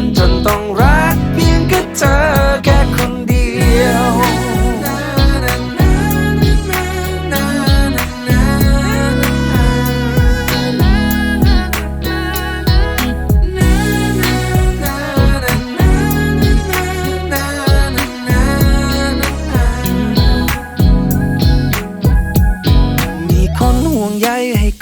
นจนต้องรักเพียงแค่เธอแค่คนเดียวมีคนห่วงใยให้ค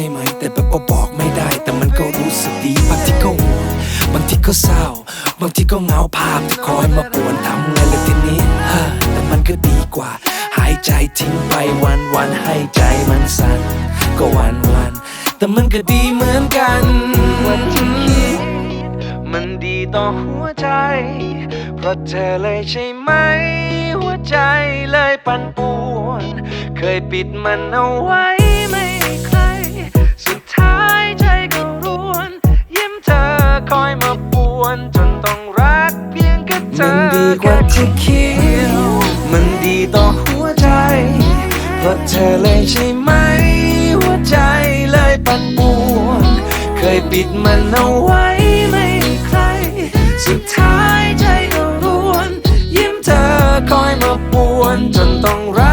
ช่ไหม แต่แบบว่าบอกไม่ได้ แต่มันก็รู้สึกดี บางทีก็ห่วงบางทีก็เศร้า บางทีก็เงาภาพที่คอยมาป่วนทำไงเลยทีนี้ฮะแต่มันก็ดีกว่า หายใจทิ้งไปวันวันให้ใจมันสั่นก็วันวัน แต่มันก็ดีเหมือนกันวันที่คิดมันดีต่อหัวใจ เพราะเธอเลยใช่ไหม หัวใจเลยปั่นป่วน เคยปิดมันเอาไว้ คนต้องรักเพียงแค่เธอมันดีกว่าที่คิด มันดีต่อหัวใจ เพราะเธอเลยใช่ไหม หัวใจเลยปั่นป่วนเคยปิดมันเอาไว้ไม่ใคร สุดท้ายใจก็รวน ยิ้มเธอคอยมาป่วนจนต้องรัก